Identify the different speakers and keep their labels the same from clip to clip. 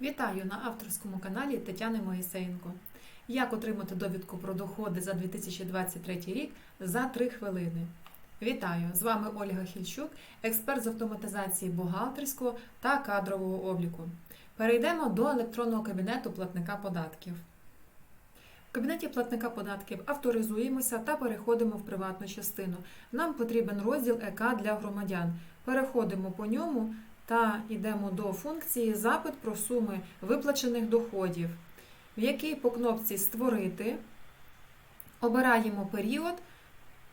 Speaker 1: Вітаю на авторському каналі Тетяни Моїсеєнко. Як отримати довідку про доходи за 2023 рік за 3 хвилини? Вітаю! З вами Ольга Хільчук, експерт з автоматизації бухгалтерського та кадрового обліку. Перейдемо до електронного кабінету платника податків. В кабінеті платника податків авторизуємося та переходимо в приватну частину. Нам потрібен розділ ЕК для громадян. Переходимо по ньому та йдемо до функції Запит про суми виплачених доходів, в якій по кнопці Створити обираємо період,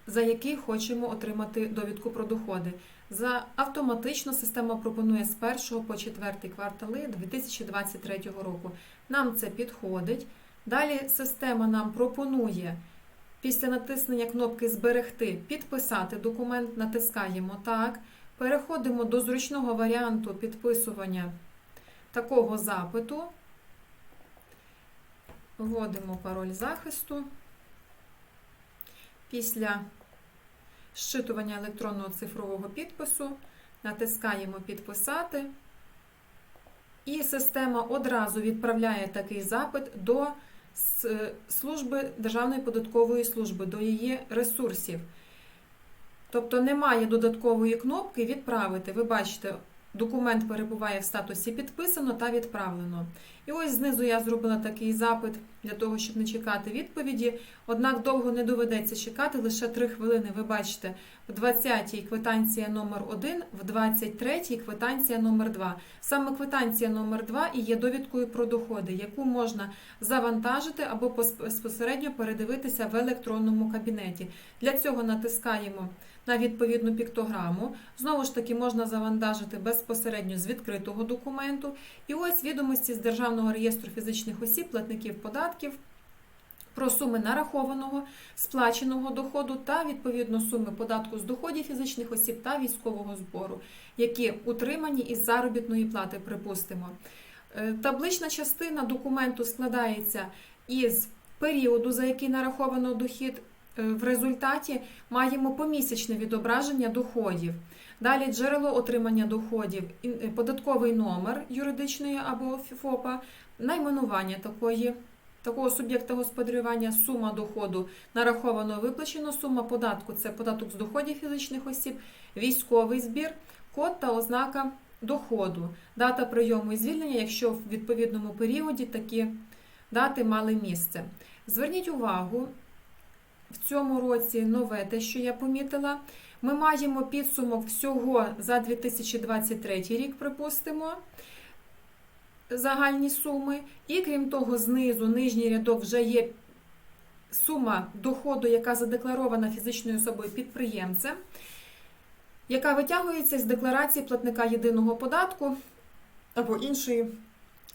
Speaker 1: за який хочемо отримати довідку про доходи. За автоматично система пропонує з 1 по 4 квартали 2023 року. Нам це підходить. Далі система нам пропонує після натиснення кнопки Зберегти підписати документ, натискаємо так. Переходимо до зручного варіанту підписування такого запиту. Вводимо пароль захисту. Після щитування електронного цифрового підпису натискаємо Підписати. І система одразу відправляє такий запит до служби Державної податкової служби, до її ресурсів. Тобто немає додаткової кнопки Відправити. Ви бачите, документ перебуває в статусі підписано та відправлено. І ось знизу я зробила такий запит для того, щоб не чекати відповіді. Однак довго не доведеться чекати, лише 3 хвилини. Ви бачите, в 20-й квитанція номер 1 в 23-й квитанція номер 2 Саме квитанція номер 2 і є довідкою про доходи, яку можна завантажити або безпосередньо передивитися в електронному кабінеті. Для цього натискаємо на відповідну піктограму. Знову ж таки, можна завантажити безпосередньо з відкритого документу. І ось відомості з Державного реєстру фізичних осіб, платників податків. Про суми нарахованого, сплаченого доходу та відповідно суми податку з доходів фізичних осіб та військового збору, які утримані із заробітної плати, припустимо. Е, таблична частина документу складається із періоду, за який нараховано дохід, в результаті маємо помісячне відображення доходів. Далі джерело отримання доходів, е, податковий номер юридичної або ФОПа, найменування такої, такого суб'єкта господарювання, сума доходу нараховано виплачено, сума податку це податок з доходів фізичних осіб, військовий збір, код та ознака доходу, дата прийому і звільнення, якщо в відповідному періоді такі дати мали місце. Зверніть увагу, в цьому році нове те, що я помітила. Ми маємо підсумок всього за 2023 рік, припустимо, загальні суми. І крім того, знизу нижній рядок вже є сума доходу, яка задекларована фізичною особою підприємцем, яка витягується з декларації платника єдиного податку або іншої.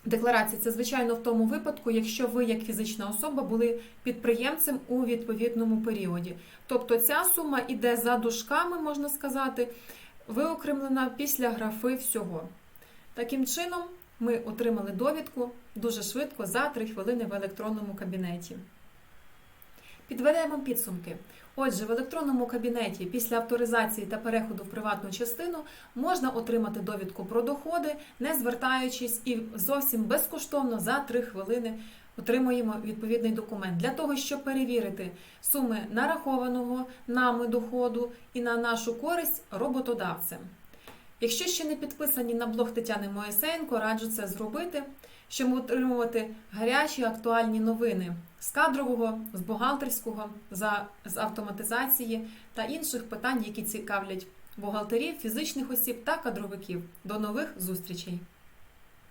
Speaker 1: Декларації це, звичайно, в тому випадку, якщо ви, як фізична особа, були підприємцем у відповідному періоді. Тобто ця сума іде за дужками, можна сказати, виокремлена після графи всього. Таким чином, ми отримали довідку дуже швидко за 3 хвилини в електронному кабінеті. Підведемо підсумки. Отже, в електронному кабінеті після авторизації та переходу в приватну частину можна отримати довідку про доходи, не звертаючись і зовсім безкоштовно за 3 хвилини отримуємо відповідний документ для того, щоб перевірити суми нарахованого нами доходу і на нашу користь роботодавцем. Якщо ще не підписані на блог Тетяни Моїсенко, раджу це зробити, щоб отримувати гарячі актуальні новини з кадрового, з бухгалтерського, з автоматизації та інших питань, які цікавлять бухгалтерів, фізичних осіб та кадровиків. До нових зустрічей!